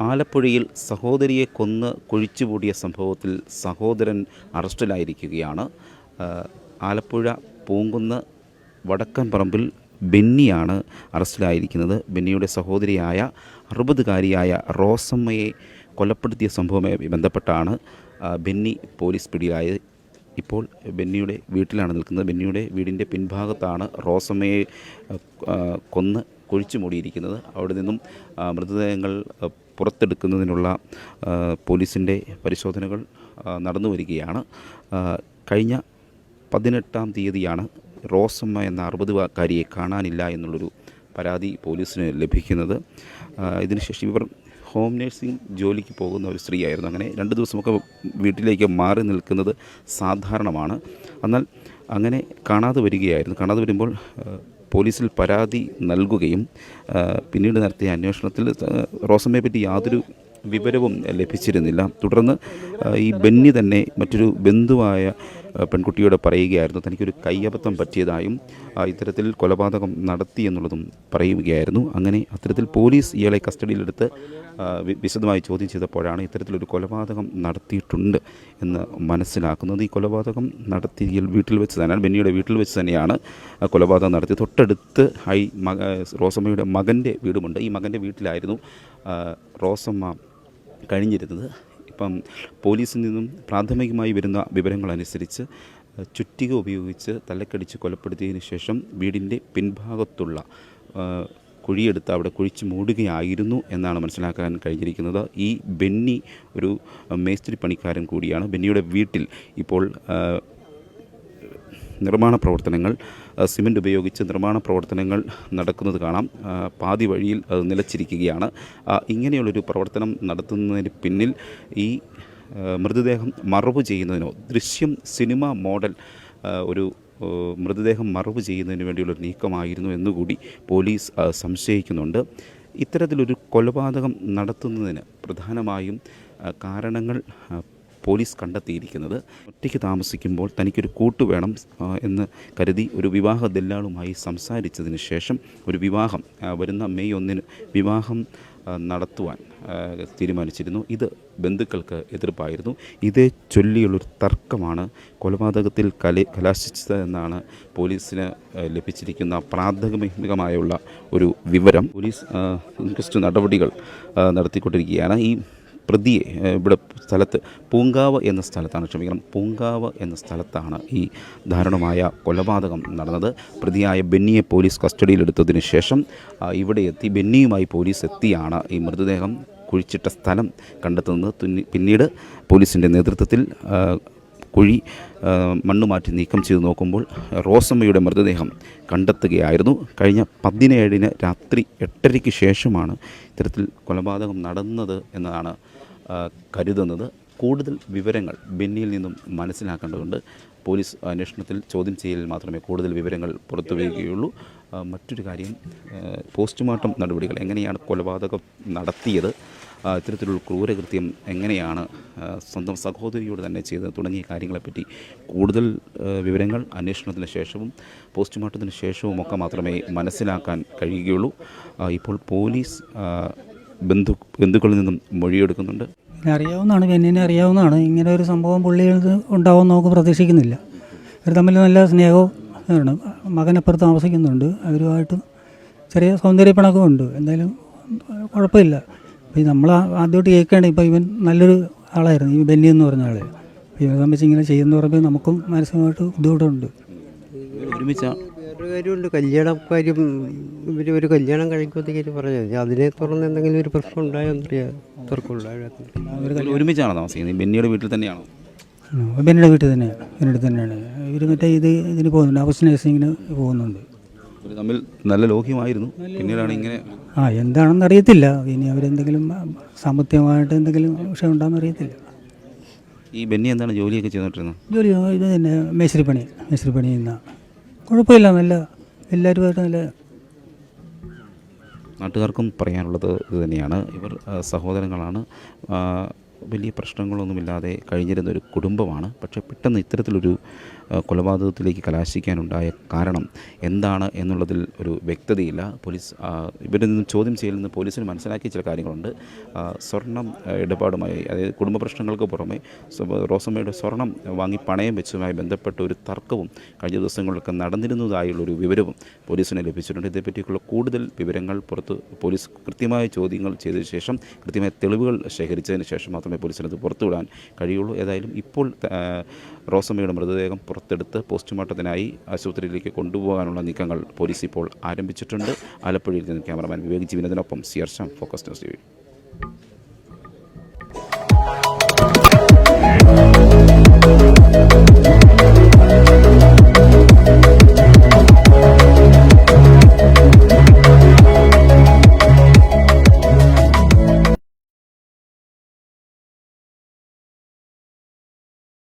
ആലപ്പുഴയിൽ സഹോദരിയെ കൊന്ന് കുഴിച്ചുകൂടിയ സംഭവത്തിൽ സഹോദരൻ അറസ്റ്റിലായിരിക്കുകയാണ്. ആലപ്പുഴ പൂങ്കുന്ന് വടക്കൻ പറമ്പിൽ ബെന്നിയാണ് അറസ്റ്റിലായിരിക്കുന്നത്. ബെന്നിയുടെ സഹോദരിയായ അറുപതുകാരിയായ റോസമ്മയെ കൊലപ്പെടുത്തിയ സംഭവവുമായി ബന്ധപ്പെട്ടാണ് ബെന്നി പോലീസ് പിടിയിലായത് ഇപ്പോൾ ബെന്നിയുടെ വീട്ടിലാണ് നിൽക്കുന്നത്. ബെന്നിയുടെ വീടിന്റെ പിൻഭാഗത്താണ് റോസമ്മയെ കൊന്ന് കുഴിച്ചു മൂടിയിരിക്കുന്നത് അവിടെ നിന്നും മൃതദേഹങ്ങൾ പുറത്തെടുക്കുന്നതിനുള്ള പോലീസിന്റെ പരിശോധനകൾ നടന്നു വരികയാണ്. കഴിഞ്ഞ പതിനെട്ടാം തീയതിയാണ് റോസമ്മ എന്ന അറുപതുകാരിയെ കാണാനില്ല എന്നുള്ളൊരു പരാതി പോലീസിന് ലഭിക്കുന്നത്. ഇതിനുശേഷം ഇവർ ഹോം നേഴ്സിംഗ് ജോലിക്ക് പോകുന്ന ഒരു സ്ത്രീയായിരുന്നു. അങ്ങനെ രണ്ട് ദിവസമൊക്കെ വീട്ടിലേക്ക് മാറി നിൽക്കുന്നത് സാധാരണമാണ്. എന്നാൽ അങ്ങനെ കാണാതെ വരികയായിരുന്നു. കാണാതെ വരുമ്പോൾ പോലീസിൽ പരാതി നൽകുകയും പിന്നീട് നടത്തിയ അന്വേഷണത്തിൽ റോസമ്മയെ പറ്റി യാതൊരു വിവരവും ലഭിച്ചിരുന്നില്ല. തുടർന്ന് ഈ ബെന്നി തന്നെ മറ്റൊരു ബന്ധുവായ പെൺകുട്ടിയോട് പറയുകയായിരുന്നു. തനിക്കൊരു കയ്യബദ്ധം പറ്റിയതായും ഇത്തരത്തിൽ കൊലപാതകം നടത്തി എന്നുള്ളതും പറയുകയായിരുന്നു. അങ്ങനെ അത്തരത്തിൽ പോലീസ് ഇയാളെ കസ്റ്റഡിയിലെടുത്ത് വിശദമായി ചോദ്യം ചെയ്തപ്പോഴാണ് ഇത്തരത്തിലൊരു കൊലപാതകം നടത്തിയിട്ടുണ്ട് എന്ന് മനസ്സിലാക്കുന്നത്. ഈ കൊലപാതകം നടത്തിയ വീട്ടിൽ വെച്ച് തന്നെയാണ് ബെന്നിയുടെ വീട്ടിൽ വെച്ച് തന്നെയാണ് കൊലപാതകം നടത്തിയത്. തൊട്ടടുത്ത് ഹൈ മക റോസമ്മയുടെ മകന്റെ വീടുമുണ്ട്. ഈ മകന്റെ വീട്ടിലായിരുന്നു റോസമ്മ കഴിഞ്ഞിരുന്നത്. ഇപ്പം പോലീസിൽ നിന്നും പ്രാഥമികമായി വരുന്ന വിവരങ്ങളനുസരിച്ച് ചുറ്റിക ഉപയോഗിച്ച് തലക്കടിച്ച് കൊലപ്പെടുത്തിയതിനു ശേഷം വീടിന്റെ പിൻഭാഗത്തുള്ള കുഴിയെടുത്ത് അവിടെ കുഴിച്ച് മൂടുകയായിരുന്നു എന്നാണ് മനസ്സിലാക്കാൻ കഴിഞ്ഞിരിക്കുന്നത്. ഈ ബെന്നി ഒരു മേസ്തിരി പണിക്കാരൻ കൂടിയാണ്. ബെന്നിയുടെ വീട്ടിൽ ഇപ്പോൾ നിർമ്മാണ പ്രവർത്തനങ്ങൾ ആ, സിമന്റ് ഉപയോഗിച്ച് നിർമ്മാണ പ്രവർത്തനങ്ങൾ നടക്കുന്നത് കാണാം. പാതി വഴിയിൽ അത് നിലച്ചിരിക്കുകയാണ്. ഇങ്ങനെയുള്ളൊരു പ്രവർത്തനം നടത്തുന്നതിന് പിന്നിൽ ഈ മൃതദേഹം മറവ് ചെയ്യുന്നതിനോ ദൃശ്യം സിനിമ മോഡൽ ഒരു മൃതദേഹം മറവ് ചെയ്യുന്നതിന് വേണ്ടിയുള്ള നീക്കമായിരുന്നു എന്നുകൂടി പോലീസ് സംശയിക്കുന്നുണ്ട്. ഇത്തരത്തിലൊരു കൊലപാതകം നടത്തുന്നതിന് പ്രധാനമായും കാരണങ്ങൾ പോലീസ് കണ്ടെത്തിയിരിക്കുന്നത് ഒറ്റയ്ക്ക് താമസിക്കുമ്പോൾ തനിക്കൊരു കൂട്ട് വേണം എന്ന് കരുതി ഒരു വിവാഹ ദല്ലാളുമായി സംസാരിച്ചതിന് ശേഷം ഒരു വിവാഹം വരുന്ന മെയ് ഒന്നിന് വിവാഹം നടത്തുവാൻ തീരുമാനിച്ചിരുന്നു. ഇത് ബന്ധുക്കൾക്ക് എതിർപ്പായിരുന്നു. ഇതേ ചൊല്ലിയുള്ളൊരു തർക്കമാണ് കൊലപാതകത്തിൽ കല കലാശിച്ചത് എന്നാണ് പോലീസിന് ലഭിച്ചിരിക്കുന്ന പ്രാഥമികമായുള്ള ഒരു വിവരം. പോലീസ് ഇൻക്വസ്റ്റ് നടപടികൾ നടത്തിക്കൊണ്ടിരിക്കുകയാണ്. ഈ പ്രതിയെ ഇവിടെ സ്ഥലത്ത് പൂങ്കാവ് എന്ന സ്ഥലത്താണ് ക്ഷമിക്കണം പൂങ്കാവ് എന്ന സ്ഥലത്താണ് ഈ ദാരുണമായ കൊലപാതകം നടന്നത്. പ്രതിയായ ബെന്നിയെ പോലീസ് കസ്റ്റഡിയിലെടുത്തതിന് ശേഷം ഇവിടെ എത്തി ബെന്നിയുമായി പോലീസ് എത്തിയാണ് ഈ മൃതദേഹം. കുഴിച്ചിട്ട സ്ഥലം കണ്ടെത്തുന്നത്. തുന്നി- പിന്നീട് പോലീസിന്റെ നേതൃത്വത്തിൽ കുഴി മണ്ണ് മാറ്റി നീക്കം ചെയ്ത് നോക്കുമ്പോൾ റോസമ്മയുടെ മൃതദേഹം കണ്ടെത്തുകയായിരുന്നു. കഴിഞ്ഞ പതിനേഴിന് രാത്രി എട്ടരയ്ക്ക് ശേഷമാണ് ഇത്തരത്തിൽ കൊലപാതകം നടന്നത് എന്നതാണ് കരുതുന്നത്. കൂടുതൽ വിവരങ്ങൾ ബെന്നിയിൽ നിന്നും മനസ്സിലാക്കേണ്ടതുണ്ട്. പോലീസ് അന്വേഷണത്തിൽ ചോദ്യം ചെയ്യലിൽ മാത്രമേ കൂടുതൽ വിവരങ്ങൾ പുറത്തു വരികയുള്ളൂ മറ്റൊരു കാര്യം പോസ്റ്റ്മോർട്ടം നടപടികൾ എങ്ങനെയാണ് കൊലപാതകം നടത്തിയത്? ഇത്തരത്തിലുള്ള ക്രൂരകൃത്യം എങ്ങനെയാണ് സ്വന്തം സഹോദരിയോട് തന്നെ ചെയ്തത് തുടങ്ങിയ കാര്യങ്ങളെപ്പറ്റി കൂടുതൽ വിവരങ്ങൾ അന്വേഷണത്തിന് ശേഷവും പോസ്റ്റ്മോർട്ടത്തിന് ശേഷവും ഒക്കെ മാത്രമേ മനസ്സിലാക്കാൻ കഴിയുകയുള്ളൂ. ഇപ്പോൾ പോലീസ് ബന്ധു ബന്ധുക്കളിൽ നിന്നും മൊഴിയെടുക്കുന്നുണ്ട്. അറിയാവുന്നതാണ് ബെന്നിനെ അറിയാവുന്നതാണ്. ഇങ്ങനെ ഒരു സംഭവം പുള്ളിയിൽ ഉണ്ടാവും നമുക്ക് പ്രതീക്ഷിക്കുന്നില്ല. ഇവർ തമ്മിൽ നല്ല സ്നേഹവും ആണ് മകനപ്പുറത്ത് താമസിക്കുന്നുണ്ട്. അവരുമായിട്ട് ചെറിയ സൗന്ദര്യപ്പണക്കമുണ്ട്. എന്തായാലും കുഴപ്പമില്ല. അപ്പോൾ നമ്മൾ ആദ്യമായിട്ട് കേൾക്കുകയാണ് ഇപ്പോൾ ഇവൻ നല്ലൊരു ആളായിരുന്നു ഈ ബെന്നി എന്ന് പറഞ്ഞ ആൾ ഇവനെ സംബന്ധിച്ച് ഇങ്ങനെ ചെയ്യുന്ന പറയുമ്പോൾ നമുക്കും മാനസികമായിട്ട് ബുദ്ധിമുട്ടുണ്ട്. ഒരുമിച്ച? വേറൊരു കാര്യമുണ്ട് കല്യാണ കാര്യം ഇവർ ഒരു കല്യാണം കഴിക്കുമ്പോഴത്തേക്ക് പറഞ്ഞത് അതിനെ തുടർന്ന് എന്തെങ്കിലും ഒരു പ്രശ്നം ഉണ്ടായോന്നറിയാം തർക്കമുണ്ടായിരുന്നു ഒരുമിച്ചാണോ താമസിക്കുന്നത്? ഈ ബെന്നിയുടെ വീട്ടിൽ തന്നെയാണോ? ബെന്നിയുടെ വീട്ടിൽ തന്നെയാണ് ബെന്നിയുടെ തന്നെയാണ്. ഇവർ മറ്റേ ഇത് ഇതിന് പോകുന്നുണ്ട് ഹൗസ് നഴ്സിങ്ങിന് പോകുന്നുണ്ട്. ഇവർ തമ്മിൽ നല്ല ലോഹ്യമായിരുന്നു. പിന്നീടാണ് ഇങ്ങനെ ആ എന്താണെന്ന് അറിയത്തില്ല. ഇനി അവരെന്തെങ്കിലും സാമ്പത്തികമായിട്ട് എന്തെങ്കിലും വിഷയം ഉണ്ടാകുന്ന അറിയത്തില്ല. ഈ ബെന്നി എന്താണ് ജോലിയൊക്കെ ചെയ്തോണ്ടിരുന്നത് ജോലി ഇത് തന്നെ മേശരിപ്പണി മേശരിപ്പണി ചെയ്യുന്ന. കുഴപ്പമില്ല നല്ല എല്ലാവരുമായിട്ട് നല്ല നാട്ടുകാർക്കും പറയാനുള്ളത് ഇത് തന്നെയാണ്. ഇവർ സഹോദരങ്ങളാണ്. വലിയ പ്രശ്നങ്ങളൊന്നുമില്ലാതെ കഴിഞ്ഞിരുന്ന ഒരു കുടുംബമാണ്. പക്ഷേ പെട്ടെന്ന് ഇത്തരത്തിലൊരു കൊലപാതകത്തിലേക്ക് കലാശിക്കാനുണ്ടായ കാരണം എന്താണ് എന്നുള്ളതിൽ ഒരു വ്യക്തതയില്ല. പോലീസ് ഇവരിൽ നിന്നും ചോദ്യം ചെയ്യലിൽ നിന്ന് പോലീസിന് മനസ്സിലാക്കിയ ചില കാര്യങ്ങളുണ്ട്. സ്വർണം ഇടപാടുമായി അതായത് കുടുംബ പ്രശ്നങ്ങൾക്ക് പുറമെ റോസമ്മയുടെ സ്വർണം വാങ്ങി പണയം വെച്ചതുമായി ബന്ധപ്പെട്ട ഒരു തർക്കവും കഴിഞ്ഞ ദിവസങ്ങളിലൊക്കെ നടന്നിരുന്നതായുള്ളൊരു വിവരവും പോലീസിന് ലഭിച്ചിട്ടുണ്ട്. ഇതേപ്പറ്റിയുള്ള കൂടുതൽ വിവരങ്ങൾ പുറത്ത് പോലീസ് കൃത്യമായ ചോദ്യങ്ങൾ ചെയ്ത ശേഷം കൃത്യമായ തെളിവുകൾ ശേഖരിച്ചതിന് ശേഷം മാത്രമേ പോലീസിനത് പുറത്തുവിടാൻ കഴിയുള്ളൂ. ഏതായാലും ഇപ്പോൾ റോസമ്മയുടെ മൃതദേഹം പുറത്തെടുത്ത് പോസ്റ്റ്മോർട്ടത്തിനായി ആശുപത്രിയിലേക്ക് കൊണ്ടുപോകാനുള്ള നീക്കങ്ങൾ പോലീസ് ഇപ്പോൾ ആരംഭിച്ചിട്ടുണ്ട്. ആലപ്പുഴയിൽ നിന്ന് ക്യാമറമാൻ വിവേക് ജീവനത്തിനൊപ്പം സിയർശാം ഫോക്കസ് ന്യൂസ് ടി